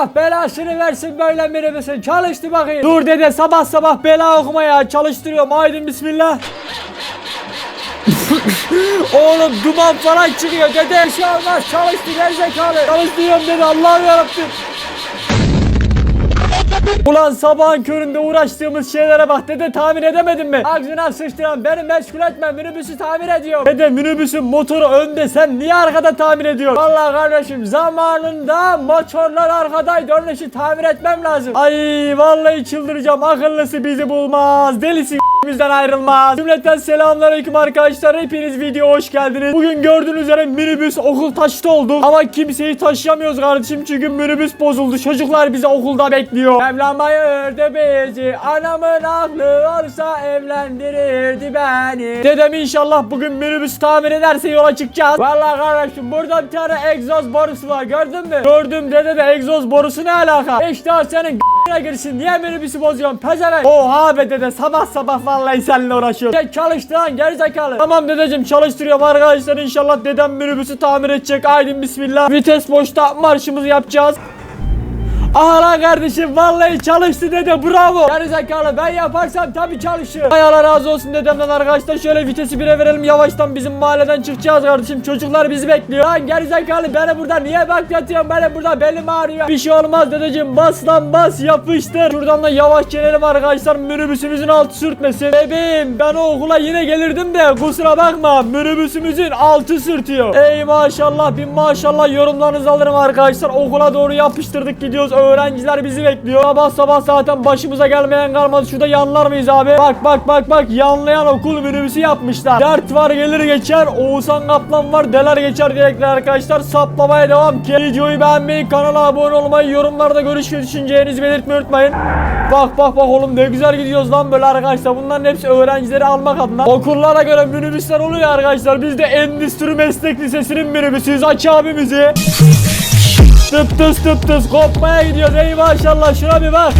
Allah belasını versin böyle minibüsün. Çalıştı bakayım. Dur dede sabah sabah bela okumaya çalıştırıyorum. Haydi bismillah. Oğlum duman falan çıkıyor dede. Şey olmaz çalıştı gerizekalı. Çalıştırıyorum dede Allah'ım yarabbim. Ulan sabahın köründe uğraştığımız şeylere bak dede tahmin edemedin mi? Ağzına sıçtıran beni meşgul etme minibüsü tamir ediyor. Dede minibüsün motoru önde sen niye arkada tamir ediyorsun? Vallahi kardeşim zamanında motorlar arkadaydı onun için tamir etmem lazım. Ay vallahi çıldıracağım akıllısı bizi bulmaz delisi bizden ayrılmaz. Cümleten selamünaleyküm arkadaşlar. Hepiniz video hoş geldiniz. Bugün gördüğünüz üzere minibüs okul taşıtı oldu. Ama kimseyi taşıyamıyoruz kardeşim çünkü minibüs bozuldu. Çocuklar bizi okulda bekliyor. Mevlam ayırdı bizi. Anamın aklı olsa evlendirirdi beni. Dedem inşallah bugün minibüs tamir ederse yola çıkacağız. Vallahi kardeşim burada bir tane egzoz borusu var gördün mü? Gördüm dede de egzoz borusu ne alaka? İşte senin girsin. Niye minibüsü bozuyorsun pezevenk? Oha be dede sabah sabah vallahi seninle uğraşıyorum. Ya çalıştı lan gerizekalı. Tamam dedeciğim çalıştırıyorum arkadaşlar inşallah dedem minibüsü tamir edecek. Haydi bismillah. Vites boşta marşımızı yapacağız. Aha lan kardeşim vallahi çalıştı dede bravo. Gerizekalı ben yaparsam tabi çalışır. Hay Allah razı olsun dedemden arkadaşlar şöyle vitesi bire verelim yavaştan bizim mahalleden çıkacağız kardeşim. Çocuklar bizi bekliyor. Lan gerizekalı beni burada niye bekletiyorsun beni burada belim ağrıyor. Bir şey olmaz dedeciğim bas lan bas yapıştır. Şuradan da yavaş gelelim arkadaşlar minibüsümüzün altı sürtmesin. Bebeğim ben o okula yine gelirdim de kusura bakma minibüsümüzün altı sürtüyor. Ey maşallah bin maşallah yorumlarınızı alırım arkadaşlar. Okula doğru yapıştırdık gidiyoruz. Öğrenciler bizi bekliyor. Sabah sabah zaten başımıza gelmeyen kalmadı. Şurada yanlar mıyız abi? Bak bak bak bak yanlayan okul minibüsü yapmışlar. Dert var gelir geçer. Oğuzhan Kaplan var deler geçer diyecekler arkadaşlar. Saplamaya devam ki. Videoyu beğenmeyi, kanala abone olmayı, yorumlarda görüş ve düşüncelerinizi belirtmeyi unutmayın. Bak bak bak oğlum ne güzel gidiyoruz lan böyle arkadaşlar. Bunların hepsi öğrencileri almak adına. Okullara göre minibüsler oluyor arkadaşlar. Biz de Endüstri Meslek Lisesi'nin minibüsüyüz. Aç abimizi. Tıp tıs tıp tıs kopmaya gidiyoruz ey maşallah şuna bir bak.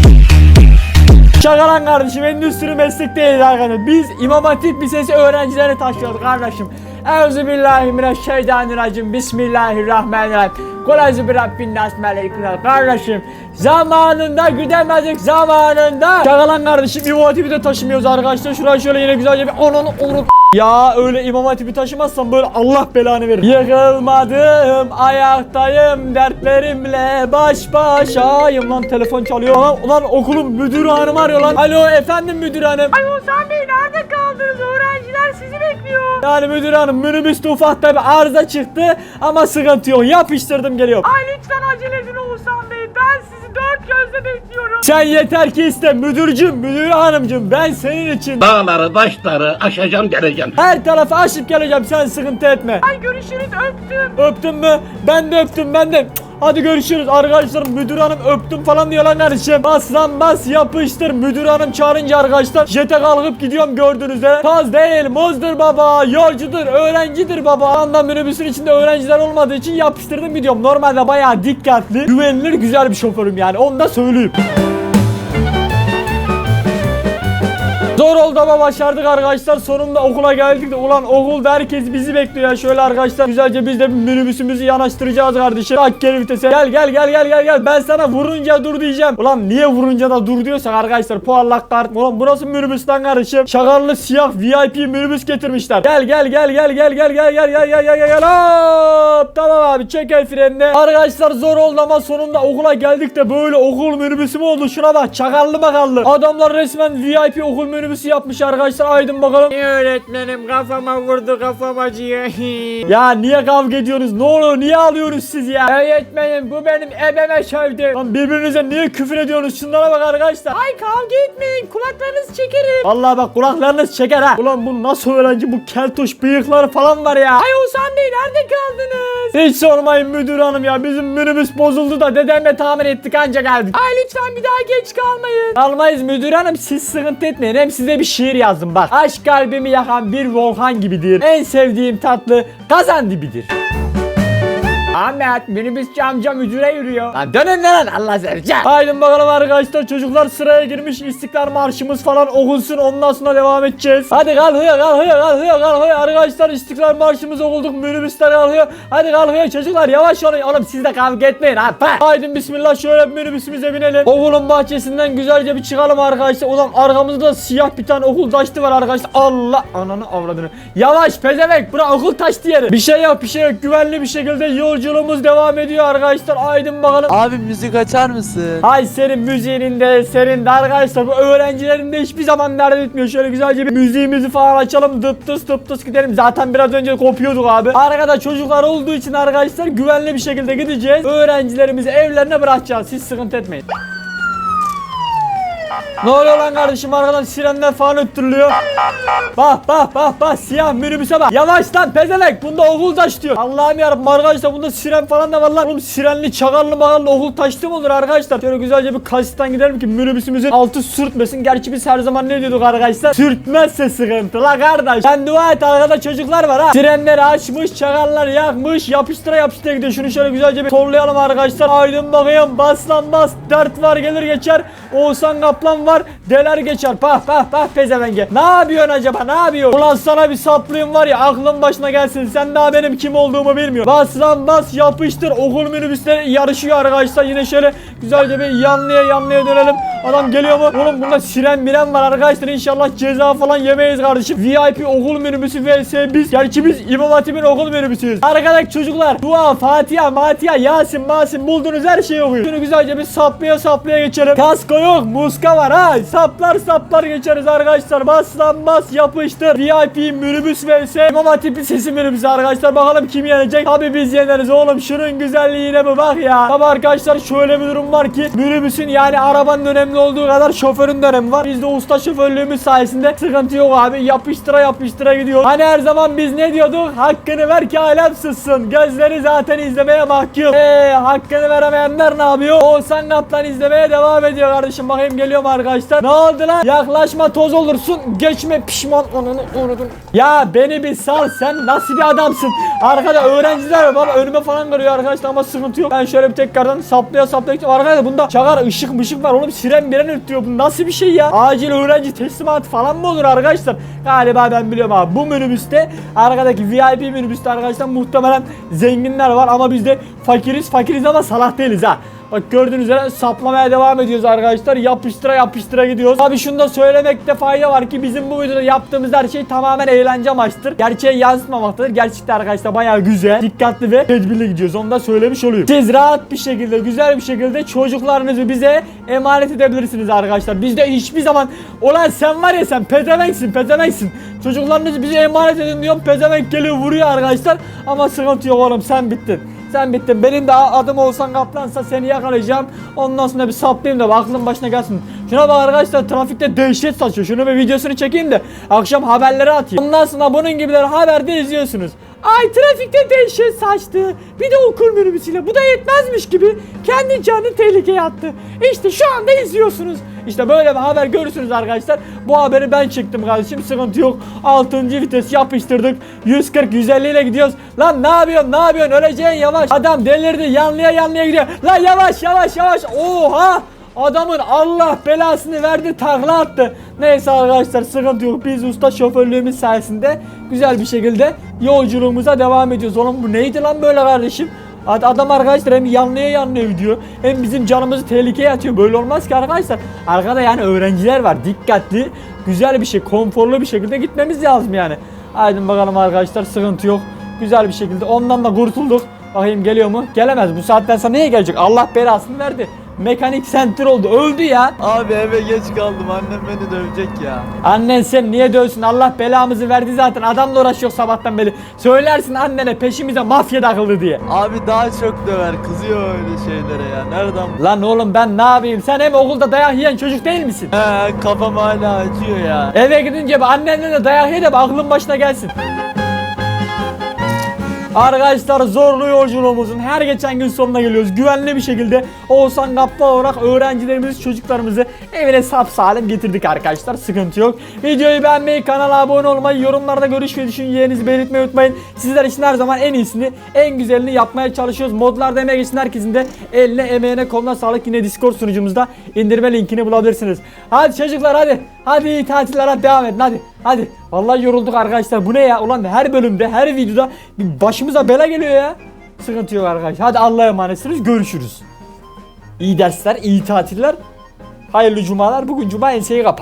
Şaka lan kardeşim endüstri meslek değil arkadaşlar. Biz İmam Hatip Lisesi öğrencileri taşıyoruz kardeşim. Euzubillahimineşşeytanirracim. Bismillahirrahmanirrahim. Kulazi bir Rabbin nas melekler. Kardeşim zamanında gidemedik zamanında. Şaka lan kardeşim İmam Hatip'i de taşımıyoruz arkadaşlar. Şuraya şöyle yine güzelce bir onun onu ya öyle İmam Hatip'i taşımazsam böyle Allah belanı verir. Yıkılmadım, ayaktayım, dertlerimle baş başayım. Lan telefon çalıyor. Lan, ulan okulun müdürü hanım arıyor lan. Alo efendim müdür hanım. Ay Oğuzhan Bey nerede kaldınız? Öğrenciler sizi bekliyor. Yani müdür hanım minibüste ufakta bir arıza çıktı ama sıkıntı yok. Yapıştırdım geliyorum. Ay lütfen acele edin Oğuzhan Bey. Ben sizi dört gözle bekliyorum. Sen yeter ki iste müdürcüm, müdür hanımcım ben senin için Dağları, taşları aşacağım geleceğim. her tarafı aşıp geleceğim sen sıkıntı etme. Ay görüşürüz öptüm. Öptün mü? Ben de öptüm ben de. Cık, Hadi görüşürüz arkadaşlar müdür hanım öptüm falan diyor lan kardeşim. Bas lan bas yapıştır müdür hanım çağırınca arkadaşlar jete kalkıp gidiyorum gördüğünüz üzere. Taz değil muzdur baba yolcudur öğrencidir baba. Anda minibüsün içinde öğrenciler olmadığı için yapıştırdım gidiyorum. Normalde bayağı dikkatli güvenilir güzel bir şoförüm yani onu da söyleyeyim. Zor oldu ama başardık arkadaşlar. Sonunda okula geldik de ulan okulda herkes bizi bekliyor ya. Şöyle arkadaşlar güzelce biz de bir minibüsümüzü yanaştıracağız kardeşim. Tak geri vitese. Gel gel gel gel gel gel. Ben sana vurunca dur diyeceğim. Ulan niye vurunca da dur diyorsak arkadaşlar. Puanlak kart. Ulan burası minibüs lan kardeşim. Şakarlı siyah VIP minibüs getirmişler. Gel gel gel gel gel gel gel gel gel gel gel gel gel. Tamam abi çek el frenini. Arkadaşlar zor oldu ama sonunda okula geldik de böyle okul minibüsü mü oldu? Şuna bak çakallı bakallı. Adamlar resmen VIP okul minibüsü yapmış arkadaşlar. Aydın bakalım. Öğretmenim kafama vurdu kafam acıyor. Ya niye kavga ediyorsunuz? Ne oluyor? Niye alıyorsunuz siz ya? Öğretmenim bu benim ebeme sövdü. Lan birbirinize niye küfür ediyorsunuz? Şunlara bak arkadaşlar. Ay kavga etmeyin kulaklarınızı çekerim. Vallahi bak kulaklarınız çeker ha. Ulan bu nasıl öğrenci? Bu keltoş bıyıkları falan var ya. Ay Oğuzhan nerede kaldınız? Hiç sormayın müdür hanım ya. Bizim minibüs bozuldu da dedemle tamir ettik anca geldik. Ay lütfen bir daha geç kalmayın. Almayız müdür hanım siz sıkıntı etmeyin. Hem size bir şiir yazdım bak. Aşk kalbimi yakan bir volkan gibidir. En sevdiğim tatlı kazan dibidir. Ahmet minibüsçü amca müdüre yürüyor. Lan dönün lan Allah seveceğim. Haydi bakalım arkadaşlar çocuklar sıraya girmiş İstiklal Marşımız falan okunsun ondan sonra devam edeceğiz. Hadi kalkıyor kalkıyor kalkıyor kalkıyor arkadaşlar İstiklal Marşımız okulduk minibüsler kalkıyor. Hadi kalkıyor çocuklar yavaş olun oğlum siz de kavga etmeyin ha. Haydi bismillah şöyle minibüsümüze binelim. Okulun bahçesinden güzelce bir çıkalım arkadaşlar. Ulan arkamızda da siyah bir tane okul taştı var arkadaşlar. Allah ananı avradını. Yavaş pezevenk bura okul taştı yeri. Bir şey yok bir şey yok güvenli bir şekilde yolculuğumuz devam ediyor arkadaşlar. Aydın bakalım. Abi müzik açar mısın? Ay senin müziğinin de senin de arkadaşlar bu öğrencilerin de hiçbir zaman nerede bitmiyor. Şöyle güzelce bir müziğimizi falan açalım. Dıp tıs dıp tıs gidelim. Zaten biraz önce kopuyorduk abi. Arkada çocuklar olduğu için arkadaşlar güvenli bir şekilde gideceğiz. Öğrencilerimizi evlerine bırakacağız. Siz sıkıntı etmeyin. Ne oluyor lan kardeşim arkadan sirenler falan öttürülüyor. Bak bak bak bak siyah minibüse bak. Yavaş lan pezevenk bunda okul taş diyor. Allah'ım yarabbim arkadaşlar bunda siren falan da var lan. Oğlum sirenli çakarlı makarlı okul taştı mı olur arkadaşlar? Şöyle güzelce bir kasitten gidelim ki minibüsümüzün altı sürtmesin. Gerçi biz her zaman ne diyorduk arkadaşlar? Sürtmezse sıkıntı la kardeş. Sen dua et arkada çocuklar var ha. Sirenleri açmış çakarlar yakmış yapıştıra yapıştıra gidiyor. Şunu şöyle güzelce bir torlayalım arkadaşlar. Aydın bakayım bas lan bas. Dert var gelir geçer. Oğuzhan Kaplan var. Deler geçer. Pah pah pah pezevenge. Ne yapıyorsun acaba ne yapıyorsun? Ulan sana bir saplayayım var ya aklın başına gelsin. Sen daha benim kim olduğumu bilmiyorsun. Bas lan bas yapıştır. Okul minibüsleri yarışıyor arkadaşlar. Yine şöyle güzelce bir yanlıya yanlıya dönelim. Adam geliyor mu? Oğlum bunda siren miren var arkadaşlar. İnşallah ceza falan yemeyiz kardeşim. VIP okul minibüsü vs biz. Gerçi biz İmam Hatip'in okul minibüsüyüz. Arkadaş çocuklar dua, Fatiha, Matiha, Yasin, Masin buldunuz her şeyi okuyun. Şunu güzelce bir saplaya saplaya geçelim. Kasko yok, muska var ha. Saplar saplar geçeriz arkadaşlar. Bas lan bas yapıştır. VIP minibüs vs İmam Hatip'in sesi minibüsü arkadaşlar. Bakalım kim yenecek? Tabi biz yeneriz oğlum. Şunun güzelliğine bir bak ya. Tabi arkadaşlar şöyle bir durum var ki minibüsün yani arabanın önemli olduğu kadar şoförün de önemi var. Biz de usta şoförlüğümüz sayesinde sıkıntı yok abi. Yapıştıra yapıştıra gidiyor. Hani her zaman biz ne diyorduk? Hakkını ver ki alem sızsın. Gözleri zaten izlemeye mahkum. Eee hakkını veremeyenler ne yapıyor? Oğuzhan Kaplan izlemeye devam ediyor kardeşim. Bakayım geliyor mu arkadaşlar? Ne oldu lan? Yaklaşma toz olursun. Geçme pişman. Ananı uğradın. Ya beni bir sal sen nasıl bir adamsın? Arkada öğrenciler var baba önüme falan kırıyor arkadaşlar ama sıkıntı yok. Ben şöyle bir tekrardan saplaya saplaya gideceğim. Arkadaşlar bunda çakar ışık mışık var oğlum siren miren ötüyor. Bu nasıl bir şey ya? Acil öğrenci teslimatı falan mı olur arkadaşlar? Galiba ben biliyorum abi. Bu minibüste arkadaki VIP minibüste arkadaşlar muhtemelen zenginler var ama biz de fakiriz. Fakiriz ama salak değiliz ha. Bak gördüğünüz üzere saplamaya devam ediyoruz arkadaşlar. Yapıştıra yapıştıra gidiyoruz. Abi şunu da söylemekte fayda var ki bizim bu videoda yaptığımız her şey tamamen eğlence amaçtır. Gerçeği yansıtmamaktadır. Gerçekten arkadaşlar bayağı güzel, dikkatli ve tedbirli gidiyoruz. Onu da söylemiş olayım. Siz rahat bir şekilde, güzel bir şekilde çocuklarınızı bize emanet edebilirsiniz arkadaşlar. Bizde hiçbir zaman olan sen var ya sen pezevenksin, pezevenksin. Çocuklarınızı bize emanet edin diyorum. Pezevenk geliyor vuruyor arkadaşlar. Ama sıkıntı yok oğlum sen bittin. Sen bittin. Benim de adım olsan kaplansa seni yakalayacağım. Ondan sonra bir saplayayım da aklın başına gelsin. Şuna bak arkadaşlar trafikte dehşet saçıyor. Şunu bir videosunu çekeyim de akşam haberleri atayım. Ondan sonra bunun gibileri haberde izliyorsunuz. Ay trafikte dehşet saçtı. Bir de okul minibüsüyle. Bu da yetmezmiş gibi kendi canını tehlikeye attı. İşte şu anda izliyorsunuz. İşte böyle bir haber görürsünüz arkadaşlar. Bu haberi ben çektim kardeşim. Sıkıntı yok. 6. vites yapıştırdık. 140 150 ile gidiyoruz. Lan ne yapıyorsun? Ne yapıyorsun? Öleceksin yavaş. Adam delirdi. Yanlıya yanlıya gidiyor. Lan yavaş yavaş yavaş. Oha! Adamın Allah belasını verdi takla attı. Neyse arkadaşlar sıkıntı yok. Biz usta şoförlüğümüz sayesinde güzel bir şekilde yolculuğumuza devam ediyoruz. Oğlum bu neydi lan böyle kardeşim? Ad- Adam arkadaşlar hem yanlıya yanlıya gidiyor hem bizim canımızı tehlikeye atıyor. Böyle olmaz ki arkadaşlar. Arkada yani öğrenciler var. Dikkatli, güzel bir şey, konforlu bir şekilde gitmemiz lazım yani. Haydi bakalım arkadaşlar sıkıntı yok. Güzel bir şekilde ondan da kurtulduk. Bakayım geliyor mu? Gelemez. Bu saatten sonra neye gelecek? Allah belasını verdi. Mekanik center oldu. Öldü ya. Abi eve geç kaldım annem beni dövecek ya. Annen sen niye dövsün? Allah belamızı verdi zaten. Adamla uğraşıyor sabahtan beri. Söylersin annene peşimize mafya takıldı diye. Abi daha çok döver kızıyor öyle şeylere ya. Nereden? Lan oğlum ben ne yapayım? Sen hem okulda dayak yiyen çocuk değil misin? He kafam hala acıyor ya. Eve gidince annenle de dayak ye de aklın başına gelsin. Arkadaşlar zorlu yolculuğumuzun her geçen gün sonuna geliyoruz. Güvenli bir şekilde Oğuzhan Gappal olarak öğrencilerimizi, çocuklarımızı evine sap salim getirdik arkadaşlar. Sıkıntı yok. Videoyu beğenmeyi, kanala abone olmayı, yorumlarda görüş ve düşüncelerinizi belirtmeyi unutmayın. Sizler için her zaman en iyisini, en güzelini yapmaya çalışıyoruz. Modlarda emeğe geçsin herkesin de eline, emeğine, koluna sağlık. Yine Discord sunucumuzda indirme linkini bulabilirsiniz. Hadi çocuklar hadi. Hadi iyi tatiller hadi devam edin hadi. Hadi. Vallahi yorulduk arkadaşlar. Bu ne ya? Ulan her bölümde, her videoda başımıza bela geliyor ya. Sıkıntı yok arkadaşlar. Hadi Allah'a emanetsiniz. Görüşürüz. İyi dersler, iyi tatiller. Hayırlı cumalar. Bugün cuma enseyi kapat.